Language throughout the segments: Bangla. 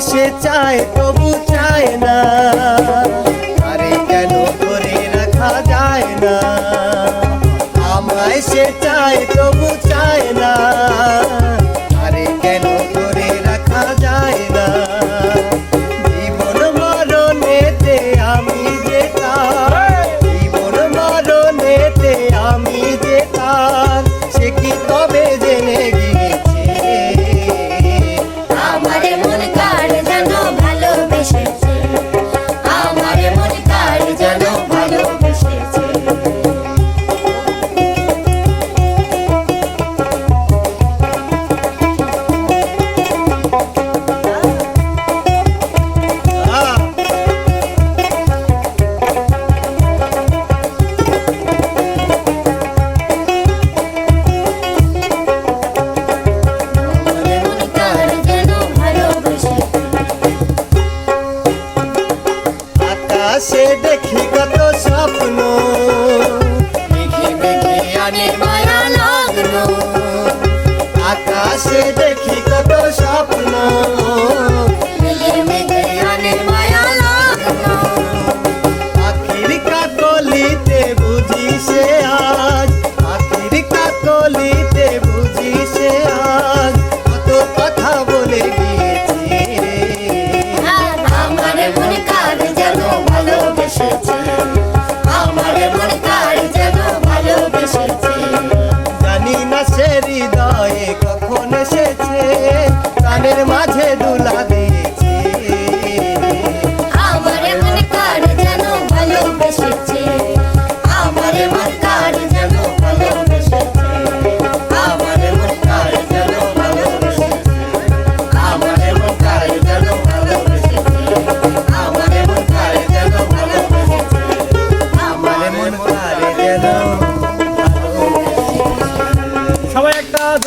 সে চায়, তবু চায় না। আরে কেন ধরে রাখা যায় না? আমায় সে চায়, তবু চায় না। আনে মায়া লাগল। আকাশে দেখি কত স্বপ্ন।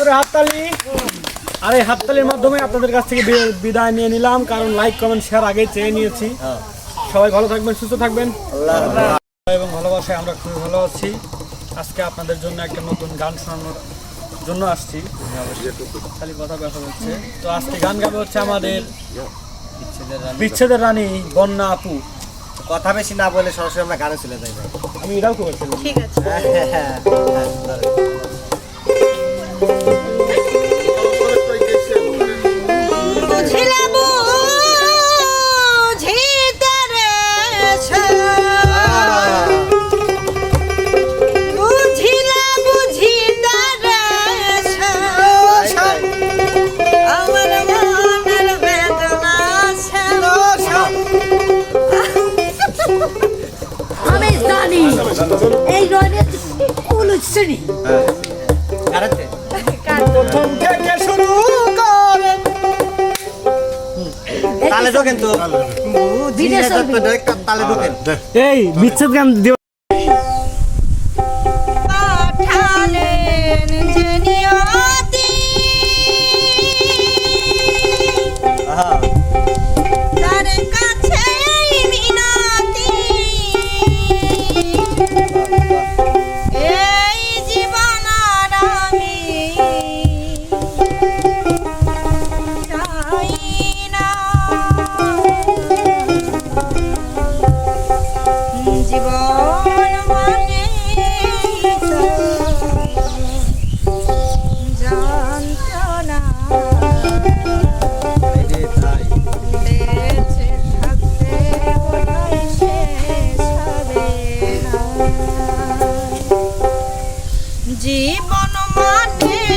জোরে হাততালি। আর এই হাততালির মাধ্যমে আপনাদের কাছ থেকে বি- বিদায় নিয়ে নিলাম। কারণ লাইক কমেন্ট শেয়ার আগে চেয়ে নিয়েছি। সবাই ভালো থাকবেন সুস্থ থাকবেন। এবং ভালোবাসায় আমরা খুবই ভালো আছি। আজকে আপনাদের জন্য একটা নতুন গান শোনানোর জন্য আসছি। খালি কথা ব্যাপার হচ্ছে। তো আজকে গান গাবে হচ্ছে আমাদের বিচ্ছেদের রানী বন্যা আপু। কথা বেশি না বলে সরাসরি আমরা গানে চলে যাই ভাই। আমি এটাও করেছিলাম বুঝলে বুঝিতে আমি জানি। এই রনে উলুচ্ছনি গাড়িতে? প্রথম তালে ঢোকেন তো। এই বিচ্ছেদ গান জীবন মানে